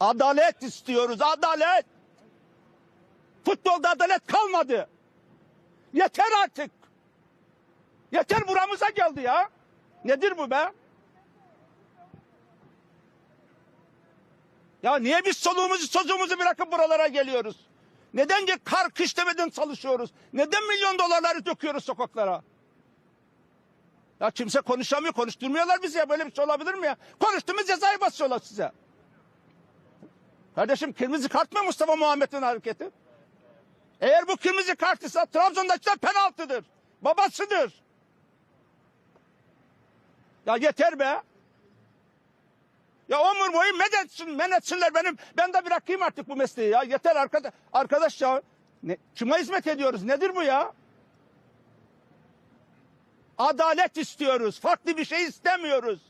Adalet istiyoruz, adalet. Futbolda adalet kalmadı. Yeter artık. Yeter buramıza geldi ya. Nedir bu be? Ya niye biz soluğumuzu sözümüzü bırakıp buralara geliyoruz? Neden ki kar kış demeden çalışıyoruz? Neden milyon dolarları döküyoruz sokaklara? Ya kimse konuşamıyor, konuşturmuyorlar bizi ya. Böyle bir şey olabilir mi ya? Konuştuğumuz cezayı basıyorlar size. Kardeşim kırmızı kart mı Mustafa Muhammed'in hareketi? Eğer bu kırmızı kart ise Trabzon'dakiler penaltıdır. Babasıdır. Ya yeter be. Ya ömür boyu men etsin, men etsinler benim. Ben de bırakayım artık bu mesleği ya. Yeter arkadaş, arkadaş ya. Ne, kime hizmet ediyoruz? Nedir bu ya? Adalet istiyoruz. Farklı bir şey istemiyoruz.